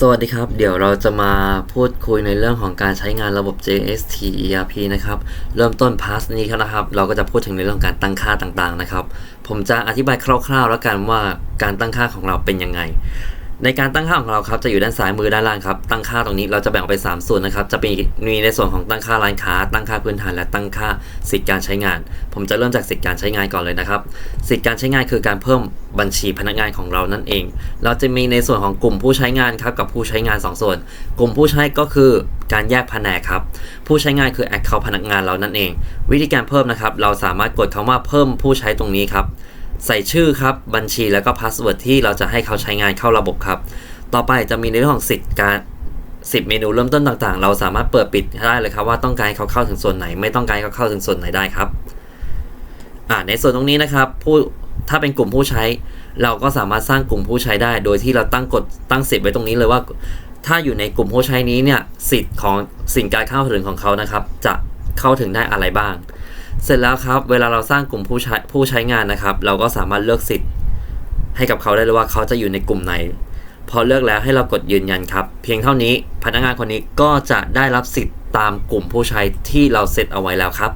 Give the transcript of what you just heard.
สวัสดีครับ เดี๋ยวเราจะมาพูดคุยในเรื่องของการใช้งานระบบ JST ERP นะครับ เริ่มต้นพาร์ทนี้ครับนะครับ เราก็จะพูดถึงในเรื่องการตั้งค่าต่างๆนะครับ ผมจะอธิบายคร่าวๆ แล้วกันว่าการตั้งค่าของเราเป็นยังไง ในการตั้งค่าของเราครับจะอยู่ด้านซ้ายมือด้านล่างครับตั้งค่าตรงนี้เราจะแบ่งออกเป็น 3 ส่วนนะครับจะมีมีในส่วนของตั้งค่าร้านค้า ตั้งค่าพื้นฐานและตั้งค่าสิทธิการใช้งาน ผมจะเริ่มจากสิทธิการใช้งานก่อนเลยนะครับสิทธิการใช้งานคือการเพิ่มบัญชีพนักงานของเรานั่นเอง เราจะมีในส่วนของกลุ่มผู้ใช้งานครับกับผู้ใช้งาน 2 ส่วน กลุ่มผู้ใช้ก็คือการแยกแผนกครับผู้ใช้งานคือ Account พนักงานเรานั่นเอง วิธีการเพิ่มนะครับเราสามารถกดคำว่าเพิ่มผู้ใช้ตรงนี้ครับ ใส่ชื่อครับบัญชีแล้วก็พาสเวิร์ดที่เราจะให้เขาใช้งานเข้าระบบครับ ต่อไปจะมีในเรื่องของสิทธิ์การสิบเมนูเริ่มต้นต่างๆ เราสามารถเปิดปิดได้เลยครับว่าต้องการให้เขาเข้าถึงส่วนไหน ไม่ต้องการให้เขาเข้าถึงส่วนไหนได้ครับอ่าในส่วนตรงนี้นะครับผู้ถ้าเป็นกลุ่มผู้ใช้ เราก็สามารถสร้างกลุ่มผู้ใช้ได้ โดยที่เราตั้งกฎตั้งสิทธิ์ไว้ตรงนี้เลยว่า ถ้าอยู่ในกลุ่มผู้ใช้นี้เนี่ยสิทธิ์ของสิ่งการเข้าถึงของเขานะครับ จะเข้าถึงได้อะไรบ้าง เสร็จแล้วครับ เวลาเราสร้างกลุ่มผู้ใช้ผู้ใช้งานนะครับ เราก็สามารถเลือกสิทธิ์ ให้กับเขาได้เลยว่าเขาจะอยู่ในกลุ่มไหน พอเลือกแล้วให้เรากดยืนยันครับ เพียงเท่านี้พนักงานคนนี้ก็จะได้รับสิทธิ์ตามกลุ่มผู้ใช้ที่เราเซตเอาไว้แล้วครับ